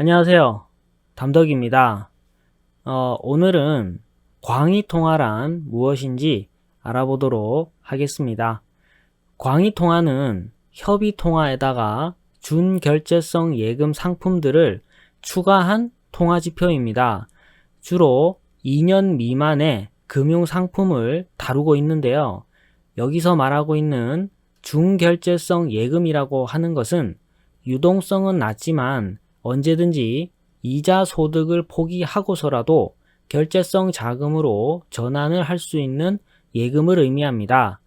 안녕하세요. 담덕입니다. 어, 오늘은 광의통화란 무엇인지 알아보도록 하겠습니다. 광의통화는 협의통화에다가 준결제성 예금 상품들을 추가한 통화지표입니다. 주로 2년 미만의 금융상품을 다루고 있는데요. 여기서 말하고 있는 중결제성 예금이라고 하는 것은 유동성은 낮지만 언제든지 이자 소득을 포기하고서라도 결제성 자금으로 전환을 할 수 있는 예금을 의미합니다.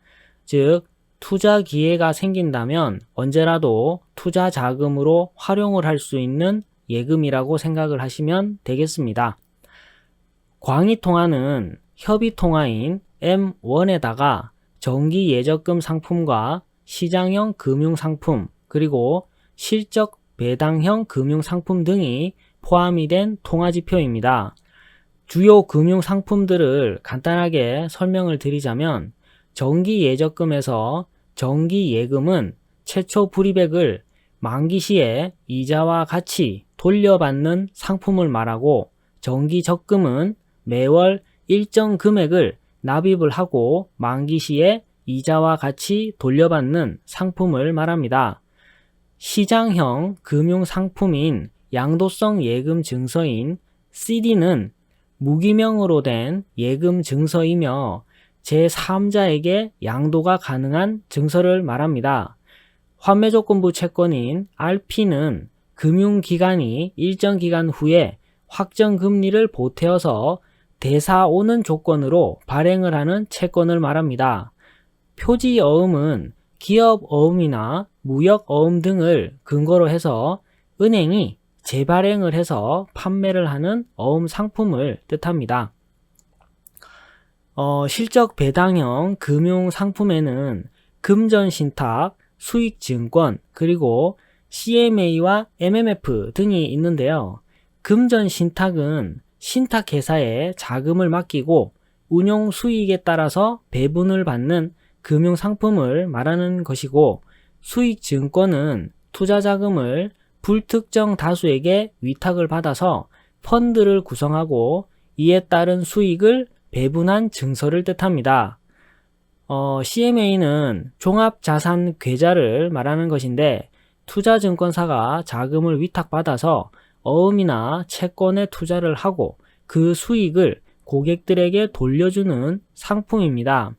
즉, 투자 기회가 생긴다면 언제라도 투자 자금으로 활용을 할 수 있는 예금이라고 생각을 하시면 되겠습니다. 광의통화는 협의통화인 M1에다가 정기 예적금 상품과 시장형 금융상품 그리고 실적 배당형 금융상품 등이 포함이 된 통화지표입니다. 주요 금융상품들을 간단하게 설명을 드리자면 정기 예적금에서 정기 예금은 최초 불이백을 만기 시에 이자와 같이 돌려받는 상품을 말하고 정기 적금은 매월 일정 금액을 납입을 하고 만기 시에 이자와 같이 돌려받는 상품을 말합니다. 시장형 금융 상품인 양도성 예금 증서인 CD는 무기명으로 된 예금 증서이며 제3자에게 양도가 가능한 증서를 말합니다. 환매 조건부 채권인 RP는 금융기관이 일정 기간 후에 확정 금리를 보태어서 대사 오는 조건으로 발행을 하는 채권을 말합니다. 표지 어음은 기업 어음이나 무역 어음 등을 근거로 해서 은행이 재발행을 해서 판매를 하는 어음 상품을 뜻합니다. 어, 실적 배당형 금융 상품에는 금전 신탁, 수익 증권, 그리고 CMA와 MMF 등이 있는데요. 금전 신탁은 신탁 회사에 자금을 맡기고 운용 수익에 따라서 배분을 받는 금융 상품을 말하는 것이고 수익 증권은 투자 자금을 불특정 다수에게 위탁을 받아서 펀드를 구성하고 이에 따른 수익을 배분한 증서를 뜻합니다. 어, CMA는 종합자산 계좌를 말하는 것인데 투자증권사가 자금을 위탁받아서 어음이나 채권에 투자를 하고 그 수익을 고객들에게 돌려주는 상품입니다.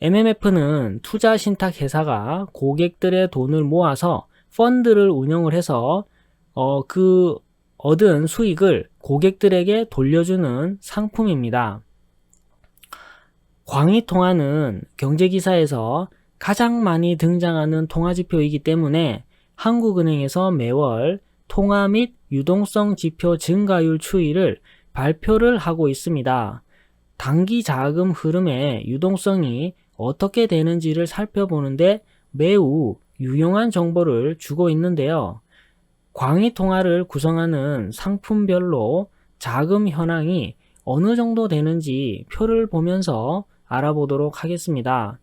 MMF는 투자 신탁 회사가 고객들의 돈을 모아서 펀드를 운영을 해서 어, 그 얻은 수익을 고객들에게 돌려주는 상품입니다. 광의통화는 경제기사에서 가장 많이 등장하는 통화지표이기 때문에 한국은행에서 매월 통화 및 유동성 지표 증가율 추이를 발표를 하고 있습니다. 단기 자금 흐름의 유동성이 어떻게 되는지를 살펴보는데 매우 유용한 정보를 주고 있는데요. 광의 통화를 구성하는 상품별로 자금 현황이 어느 정도 되는지 표를 보면서 알아보도록 하겠습니다.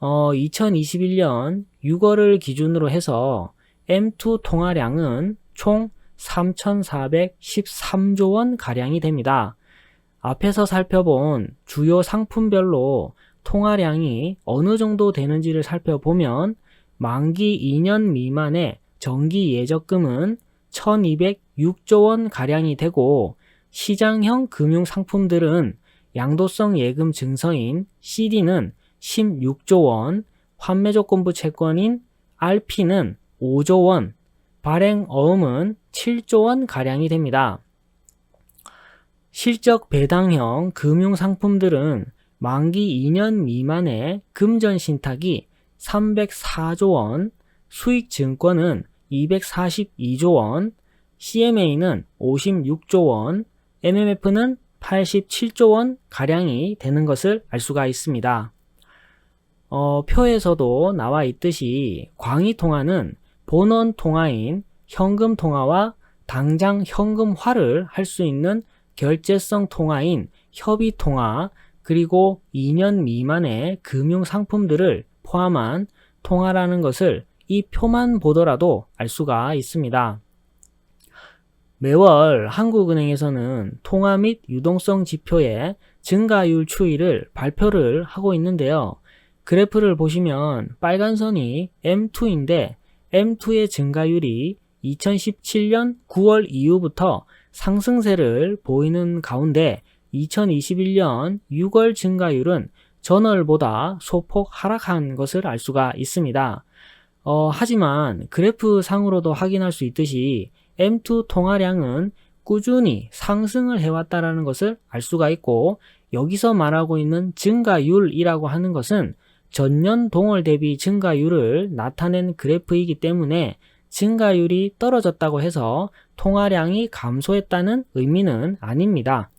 어, 2021년 6월을 기준으로 해서 M2 통화량은 총 3,413조 원 가량이 됩니다. 앞에서 살펴본 주요 상품별로 통화량이 어느 정도 되는지를 살펴보면 만기 2년 미만의 정기 예적금은 1206조 원 가량이 되고 시장형 금융 상품들은 양도성 예금 증서인 CD는 16조 원, 환매 조건부 채권인 RP는 5조 원, 발행 어음은 7조 원 가량이 됩니다. 실적 배당형 금융 상품들은 만기 2년 미만의 금전 신탁이 304조 원, 수익 증권은 242조 원, CMA는 56조 원, MMF는 87조 원 가량이 되는 것을 알 수가 있습니다. 어, 표에서도 나와 있듯이 광의 통화는 본원 통화인 현금 통화와 당장 현금화를 할 수 있는 결제성 통화인 협의 통화 그리고 2년 미만의 금융 상품들을 포함한 통화라는 것을 이 표만 보더라도 알 수가 있습니다. 매월 한국은행에서는 통화 및 유동성 지표의 증가율 추이를 발표를 하고 있는데요. 그래프를 보시면 빨간 선이 M2인데 M2의 증가율이 2017년 9월 이후부터 상승세를 보이는 가운데 2021년 6월 증가율은 전월보다 소폭 하락한 것을 알 수가 있습니다. 어, 하지만 그래프 상으로도 확인할 수 있듯이 M2 통화량은 꾸준히 상승을 해왔다라는 것을 알 수가 있고 여기서 말하고 있는 증가율이라고 하는 것은 전년 동월 대비 증가율을 나타낸 그래프이기 때문에 증가율이 떨어졌다고 해서 통화량이 감소했다는 의미는 아닙니다.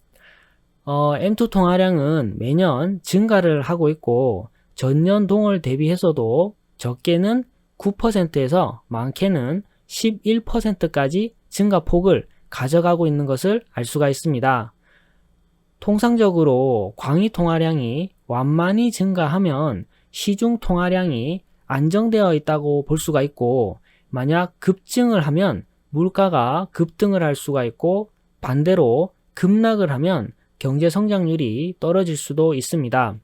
어, M2 통화량은 매년 증가를 하고 있고 전년 동월 대비해서도 적게는 9%에서 많게는 11%까지 증가폭을 가져가고 있는 것을 알 수가 있습니다. 통상적으로 광의 통화량이 완만히 증가하면 시중 통화량이 안정되어 있다고 볼 수가 있고 만약 급증을 하면 물가가 급등을 할 수가 있고 반대로 급락을 하면 경제 성장률이 떨어질 수도 있습니다.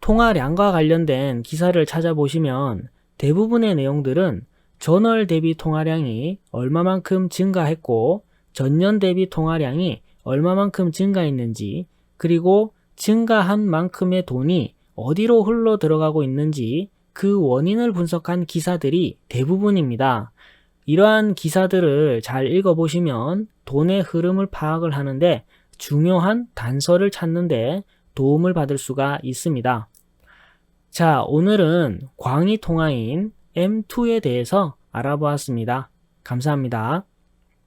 통화량과 관련된 기사를 찾아보시면 대부분의 내용들은 전월 대비 통화량이 얼마만큼 증가했고 전년 대비 통화량이 얼마만큼 증가했는지 그리고 증가한 만큼의 돈이 어디로 흘러 들어가고 있는지 그 원인을 분석한 기사들이 대부분입니다. 이러한 기사들을 잘 읽어보시면 돈의 흐름을 파악을 하는데 중요한 단서를 찾는데 도움을 받을 수가 있습니다. 자, 오늘은 광의 통화인 M2에 대해서 알아보았습니다. 감사합니다.